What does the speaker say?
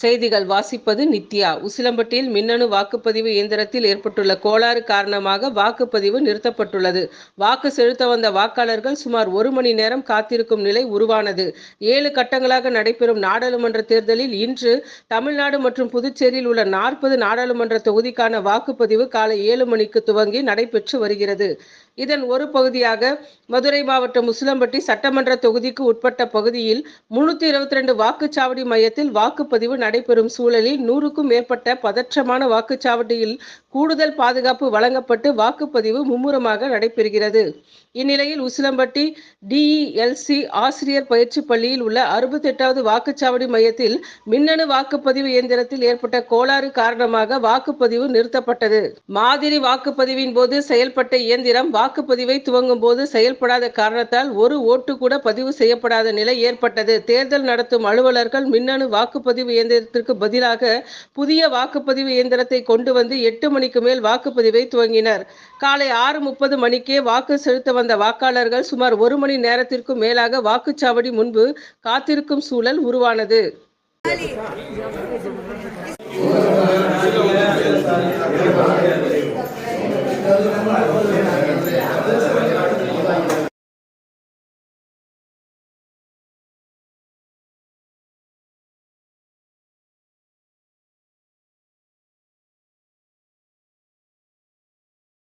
செய்திகள் வாசிப்பது நித்யா. உசிலம்பட்டியில் மின்னணு வாக்குப்பதிவு இயந்திரத்தில் ஏற்பட்டுள்ள கோளாறு காரணமாக வாக்குப்பதிவு நிறுத்தப்பட்டுள்ளது. வாக்கு செலுத்த வந்த வாக்காளர்கள் சுமார் ஒரு மணி நேரம் காத்திருக்கும் நிலை உருவானது. ஏழு கட்டங்களாக நடைபெறும் நாடாளுமன்ற தேர்தலில் இன்று தமிழ்நாடு மற்றும் புதுச்சேரியில் உள்ள நாற்பது நாடாளுமன்ற தொகுதிக்கான வாக்குப்பதிவு காலை ஏழு மணிக்கு துவங்கி நடைபெற்று வருகிறது. இதன் ஒரு பகுதியாக மதுரை மாவட்டம் உசிலம்பட்டி சட்டமன்ற தொகுதிக்கு உட்பட்ட பகுதியில் முன்னூத்தி இருபத்தி ரெண்டு வாக்குச்சாவடி மையத்தில் வாக்குப்பதிவு நடைபெறும் சூழலில் நூறுக்கும் மேற்பட்ட பதற்றமான வாக்குச்சாவடியில் கூடுதல் பாதுகாப்பு வழங்கப்பட்டு வாக்குப்பதிவு மும்முரமாக நடைபெறுகிறது. இந்நிலையில் உசிலம்பட்டி டிஇஎல்சி ஆசிரியர் பயிற்சி பள்ளியில் உள்ள அறுபத்தி எட்டாவது வாக்குச்சாவடி மையத்தில் மின்னணு வாக்குப்பதிவு இயந்திரத்தில் ஏற்பட்ட கோளாறு காரணமாக வாக்குப்பதிவு நிறுத்தப்பட்டது. மாதிரி வாக்குப்பதிவின் போது செயல்பட்ட இயந்திரம் வாக்குப்பதிவை துவங்கும் போது செயல்படாத காரணத்தால் ஒரு ஓட்டு கூட பதிவு செய்யப்படாத நிலை ஏற்பட்டது. தேர்தல் நடத்தும் அலுவலர்கள் மின்னணு வாக்குப்பதிவு இயந்திரத்திற்கு பதிலாக புதிய வாக்குப்பதிவு இயந்திரத்தை கொண்டு வந்து எட்டு மணிக்கு மேல் வாக்குப்பதிவை துவங்கினர் காலை ஆறு முப்பது மணிக்கே வாக்கு செலுத்த வந்த வாக்காளர்கள் சுமார் ஒரு மணி நேரத்திற்கும் மேலாக வாக்குச்சாவடி முன்பு காத்திருக்கும் சூழல் உருவானது Gracias.